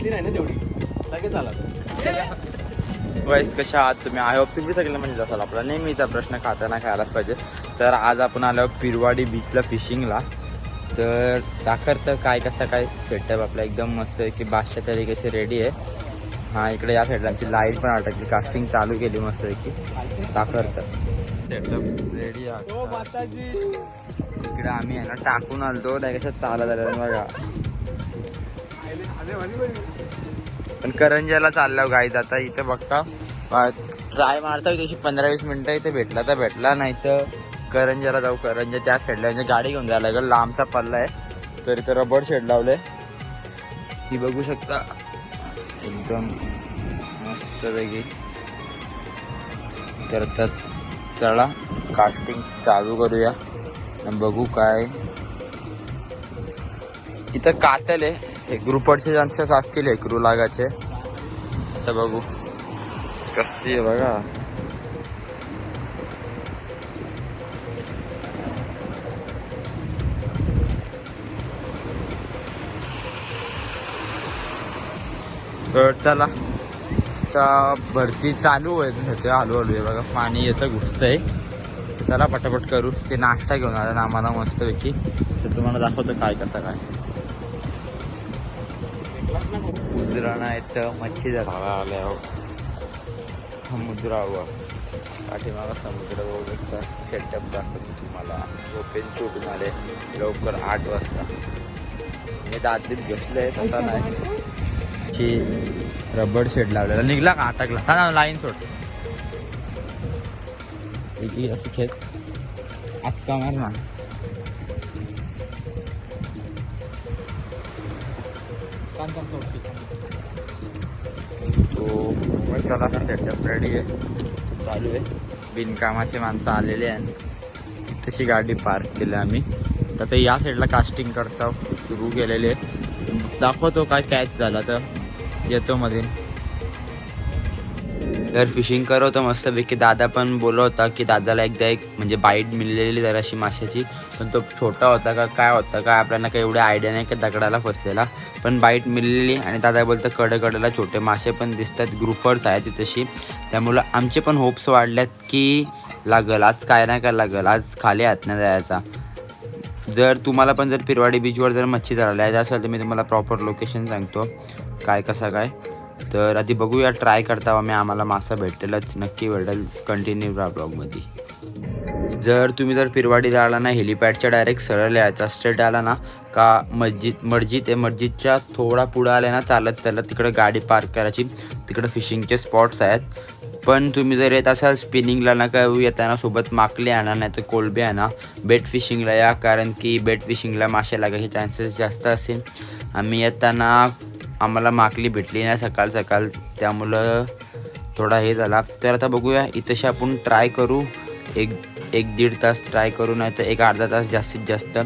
घेतली नाही ना तेवढी. लगेच आला वाईस कशा आहात तुम्ही? आय होप तुम्ही सगळे म्हणजे असाल. आपला नेहमीचा प्रश्न खाताना खायलाच पाहिजे. तर आज आपण आलो पिरवाडी बीचला फिशिंगला तर दाखवतं काय कसं काय सेटअप आपला एकदम मस्त आहे की बादशा तरी कशी रेडी आहे. हा इकडे या साईडला आमची लाइट पण अटकली कास्टिंग चालू केली मस्त की दाखवतं सेटअप रेडी आहे. हो इकडे आम्ही आहे ना टाकून आलतो. त्या कशा चालत आल्या बघा. पण करंजाला चाललो गाईज आता इथे बघता. ट्राय मारता तशी पंधरा वीस मिनिटं इथे भेटला तर भेटला नाही तर करंजाला जाऊ करंजा त्या साईडला म्हणजे गाडी घेऊन जायला लागेल. लांबचा पल्ला आहे. तर इथे रबर शेड लावले ती बघू शकता. एकदम मस्तपैकी तर आता चला कास्टिंग चालू करूया. आणि बघू काय. इथं कातल आहे. हे ग्रुपडचे चान्सेस असतील हे क्रू लागाचे तर बघू. कसली आहे बघा. तर चला. आता भरती चालू आहे सध्या हळूहळू हळू आहे बघा. पाणी येतं घुसतंय. चला पटापट करू. ते नाश्ता घेऊन आला ना आम्हाला मस्तपैकी. तर तुम्हाला दाखवतो काय कसं काय. उजराणा येतं मच्छी धरायला आल्या समुद्र हवा पाठीमागा समुद्र बघू शकता सेटअप दाखवतो तुम्हाला झोपेन सुटून आले लवकर आठ वाजता मी दादलीत घेतलंय तसा नाही की रबर शेड लावलेला निघला का अटकला हा ना लाईन सोड इथे अशी खेळ आत्ता मार ना तो मसाला सेटअप रेडी आहे. चालू आहे. बिनकामाचे माणसं आलेले आहे तशी गाडी पार्क केली आम्ही. तर ते या साईडला कास्टिंग करता सुरू केलेले आहे दाखवतो काय कॅच झाला तर. येतो मध्ये तर फिशिंग करवतो मस्तपैकी. दादा पण बोलवता होता की दादाला एकदा एक म्हणजे बाईट मिळलेली जराशी माशाची. पण तो छोटा होता का काय होता का आपल्याला काही एवढ्या आयडिया नाही की दगडाला फसलेला. पण बाईट मिळलेली आणि दादा बोलतं कडकडेला छोटे मासे पण दिसतात ग्रुफर्स आहेत तिथेशी त्यामुळं आमचे पण होप्स वाढल्यात की लागल आज काय नाही काय लागल आज खाली हात नाही जायचा. जर तुम्हाला पण जर पिरवाडी बीचवर जर मच्छी धरायला यायचं असेल तर मी तुम्हाला प्रॉपर लोकेशन सांगतो. काय कसं काय? तर आधी बघूया ट्राय करता आम्ही आम्हाला मासा भेटेलच नक्की भेटेल कंटिन्यू राहा ब्लॉगमध्ये जर तुम्ही जर पिरवाडीला आला ना हेलिपॅडच्या डायरेक्ट सरळ यायचा स्ट्रेट आला ना का मस्जिद मस्जिद आहे मस्जिदच्या थोडा पुढं आले ना चालत चालत तिकडं गाडी पार्क करायची. तिकडं फिशिंगचे स्पॉट्स आहेत. पण तुम्ही जर येत असाल स्पिनिंगला ना काय येताना सोबत माकले आणा नाही तर कोलबे आणा बेट फिशिंगला या. कारण की बेट फिशिंगला मासे लागायचे चान्सेस जास्त असेल. आम्ही येताना आम्हाला माकली भेटली नाही सकाळ सकाळ. त्यामुळं थोडा हे झाला. तर आता बघूया इथंशी आपण ट्राय करू. एक एक दीड तास ट्राय करू नाही तर एक अर्धा तास जास्तीत जास्त.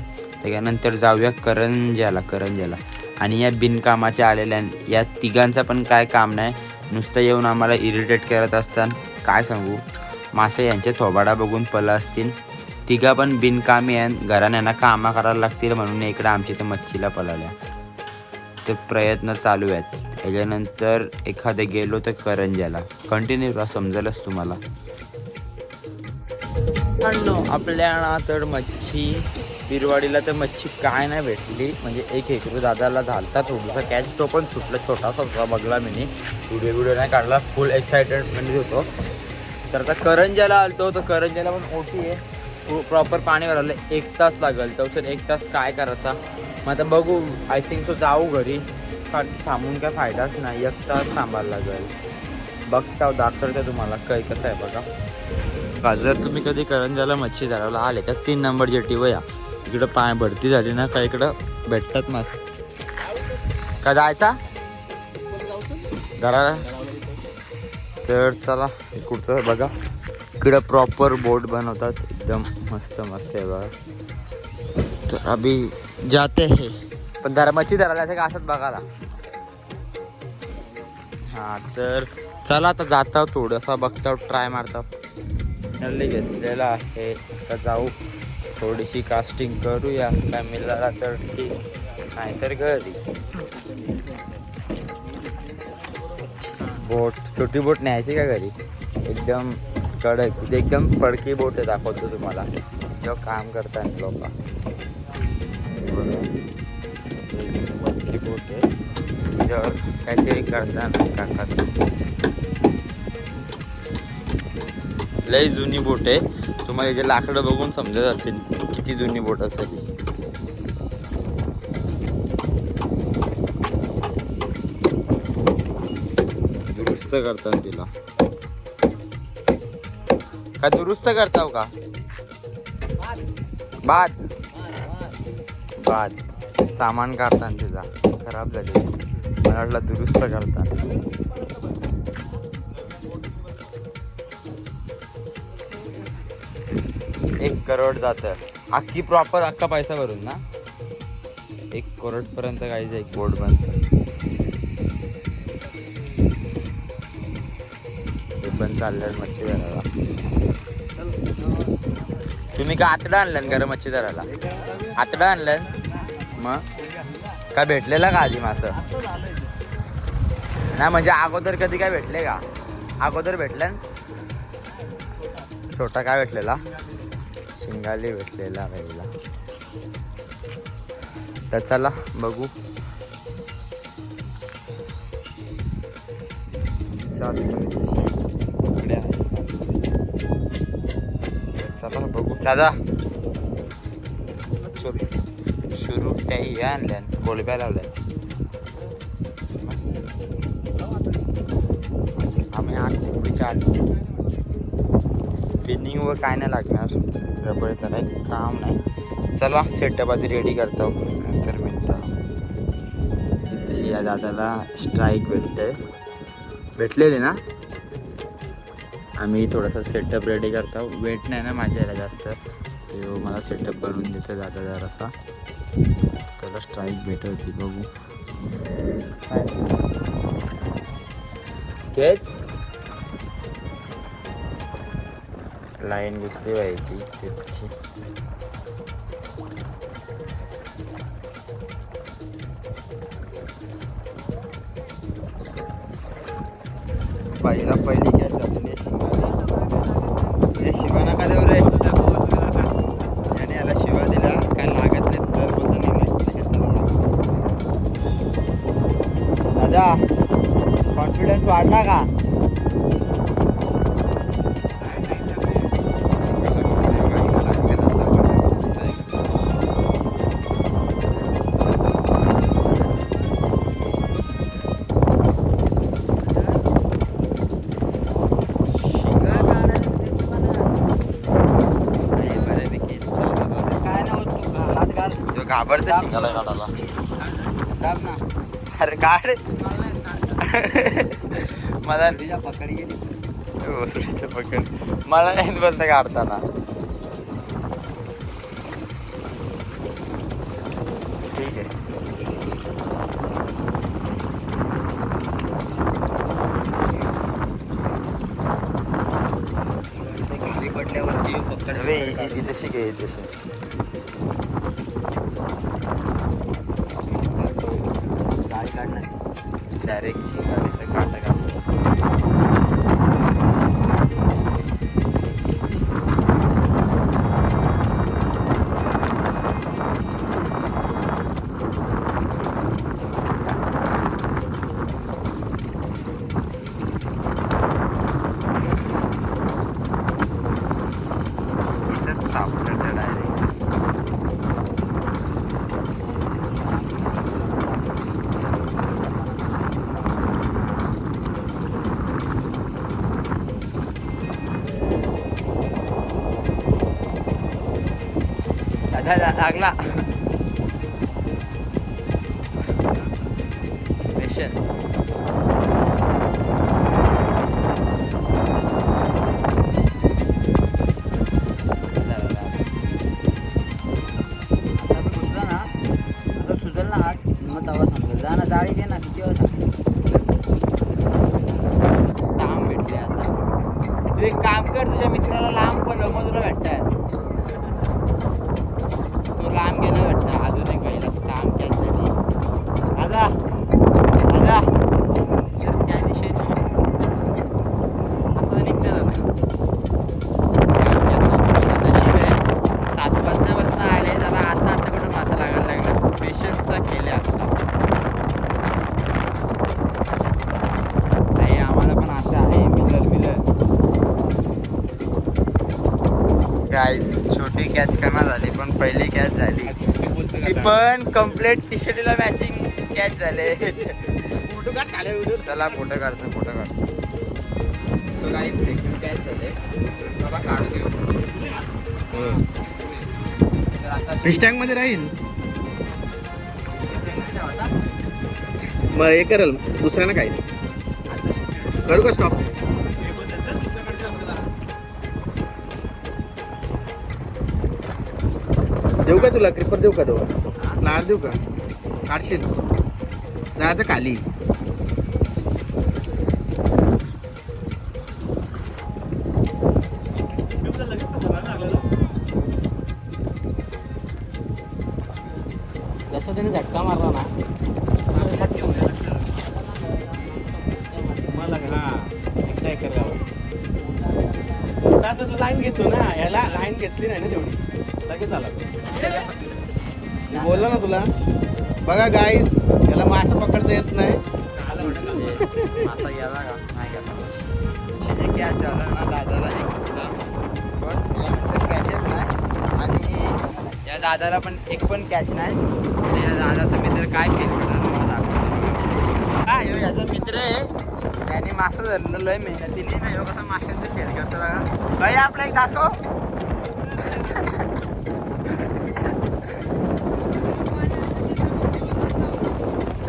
त्याच्यानंतर जाऊया करंज्याला करंज्याला. आणि या बिनकामाच्या आलेल्या या तिघांचं पण काय काम नाही. नुसतं येऊन आम्हाला इरिटेट करत असतात काय सांगू? मासे यांचे थोबाडा बघून पलं असतील. तिघा पण बिनकामी आहे घराण्यांना कामा करायला लागतील म्हणून इकडं आमच्या इथे मच्छीला पळाल्या. ते प्रयत्न चालू आहेत. त्याच्यानंतर एखादे गेलो तर करंजाला कंटिन्यू राहा समजेलच तुम्हाला. आपल्या तर मच्छी बिरवाडीला तर मच्छी काय नाही भेटली. म्हणजे एक एकरू दादाला झालता थोडासा कॅच तो पण सुटला छोटासा होता बघला मी व्हिडिओ व्हिडिओ नाही काढला. फुल एक्सायटेडमध्ये म्हणजे होतो. तर आता करंजाला आलतो तर करंजाला पण ओटी आहे. प्रॉपर पाणी भरायला एक तास लागेल. तर सर एक तास काय करायचा? मग आता बघू. आय थिंक सो जाऊ घरी. थांबून काय फायदाच नाही. एक तास थांबायला लागेल. बघता दाखवतो तुम्हाला काय कसं आहे बघा. का जर तुम्ही कधी करंजाला मच्छी धरायला आले तर तीन नंबर जेटी वया. इकडं पाय भरती झाली ना का इकडं भेटतात मास का जायचा? धरायला तर चला कुठं बघा. इकडं प्रॉपर बोट बनवतात. एकदम मस्त मस्त आहे बघा. तर अभी जाते हे. पण धरा मच्छी धरायला का? असंच बघायला. हा तर चला आता जाता थोडंसं बघता ट्राय मारता नल्ली घेतलेला आहे. आता जाऊ. थोडीशी कास्टिंग करूया. फॅमिलीला तर ठीक. नाहीतर घरी. बोट छोटी बोट न्यायची का घरी? एकदम कडक एकदम फडकी बोट आहे दाखवतो तुम्हाला. जेव्हा काम करतात लोक. बोट आहे. काहीतरी करतात काका. लई जुनी बोट आहे. तुम्हाला जे लाकडं बघून समजत असेल किती जुनी बोट असेल. दुरुस्त करतात तिला. का दुरुस्त करताव का? बाद बाद सामान काढतात तिचा. खराब झाले. मला वाटलं दुरुस्त करतात एक करोड जातं अख्खी प्रॉपर अख्खा पैसा भरून ना? एक करोड पर्यंत काहीच एक बोर्ड बनतं हे पण चाललं मच्छी धरायला तुम्ही का आतडं आणलं का रे मच्छी धरायला आतडं आणलं मग? काय भेटलेला का आधी मासं? नाही म्हणजे अगोदर कधी काय भेटले का? अगोदर भेटलं छोटा काय भेटलेला? शिंगाली भेटलेला पहिला तर चला बघू. इकडे दादा. सुरू. सुरू त्या हे आणल्या. कोलब्या लावल्या आम्ही आठ कोंबडीच्या आत. स्पिनिंग व काय नाही लागणार. रबर तर काम नाही. चला सेटअप आधी रेडी करतो. नंतर मिळतं. या दादाला स्ट्राईक भेटते भेटलेली ना? आम्ही थोडासा सेटअप रेडी करतो. वेट नाही ना माझ्या याला जास्त. तो मला सेटअप करून देतो जाता जरासा. त्याला स्ट्राईक भेटवती बघू. तेच. लाईन घुसली व्हायची त्याची पहिला पहिली दादा कॉन्फिडन्स वाढला का? तो घाबरते शिंगाला काढायला अरे काढ मला ओसरीच्या पकड. मला नाही बोलतं काढताना. ठीक आहे. इ- इथे शिक इथे डायरेक्ट दादा कॅच कमा झाली पण पहिली कॅच झाली. ती पण कंप्लीट टी शर्टला मॅचिंग कॅच झाले. फोटो काढ काढ्या व्हिडिओ चला फोटो काढतो फोटो काढतो. So guys, कॅच झाले चला काढू घेऊ फिश टँकमध्ये राहील. मग हे करेल दुसऱ्यानं काय? करू का स्टॉप देऊ का तुला? क्रिपर देऊ का तो? फ्लावर देऊ का? काढशील. जायचं खाली. जसं त्याने झटका मारला ना मला हा एकदा एकर तू लाईन घेतो ना याला लाईन घेतली नाही ना तेवढी. लगेच आला. मी बोललो ना तुला बघा गाईस याला मासा पकडता येत नाही. मासा गेला का? नाही गेला. कॅच झाला ना दादाला एक दिला पण यानंतर कॅचच नाही. आणि या दादाला पण एक पण कॅच नाही. या दादाचा मित्र काय केलं मला दाखवतो. हा ह्यो याचा मित्र आहे. त्याने मासा धरलेलं आहे मेहनतीने. ना ह्यो कसा माशांचा खेळ करतो बघा. भाई आपला एक दाखव.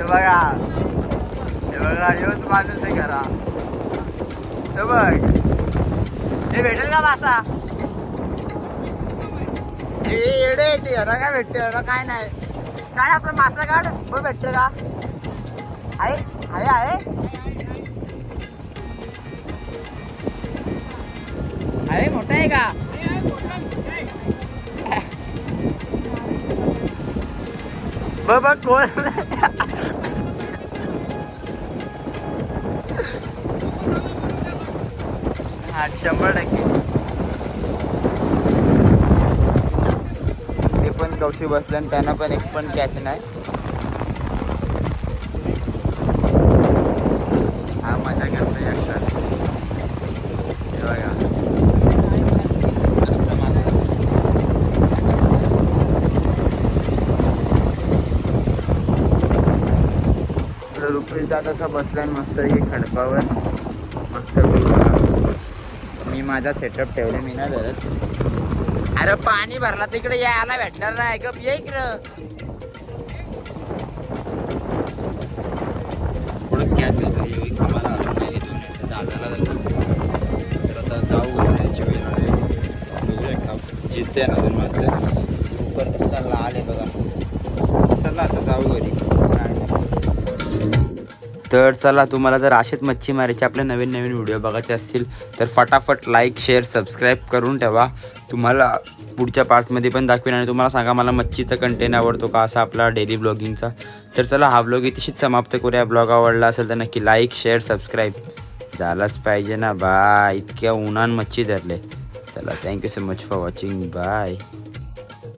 बघा. हे बघा येऊच माणूस आहे खरा हे बघ. हे भेटेल का मासा? हे येडे येते ना काय भेटते ना काय नाही. काय आपलं मासा काढ? बघ भेटते का? आहे? आहे आहे? अरे मोठा आहे का? बघ बघ कोण? हा शंभर टक्के. ते पण कवशी बसलं आणि त्यांना पण एक पण कॅच नाही. हा मजा करतो एकटा हे बघा. मस्त रुपेश दादा मस्त हे खडपावर. मस्त मी माझा सेटअप ठेवले मी ना धरत. अरे पाणी भरला तिकडे यायला भेटणार नाही ऐकप ये इकडं. थोडं कॅच झालं योगी कामाला आलो नाही तर चला तुम्हाला जर असेच मच्छीमारीचे आपले नवीन नवीन व्हिडिओ बघायचे असतील तर फटाफट लाईक शेअर सबस्क्राईब करून ठेवा. तुम्हाला पुढच्या पार्टमध्ये पण दाखवेन आणि तुम्हाला सांगा मला मच्छीचा कंटेंट आवडतो का असा आपला डेली ब्लॉगिंगचा तर चला हा ब्लॉग इथेच समाप्त करूया. ब्लॉग आवडला असेल तर नक्की लाईक शेअर सबस्क्राईब झालाच पाहिजे ना बाय इतक्या उन्हान मच्छी धरले. चला thank you so much for watching bye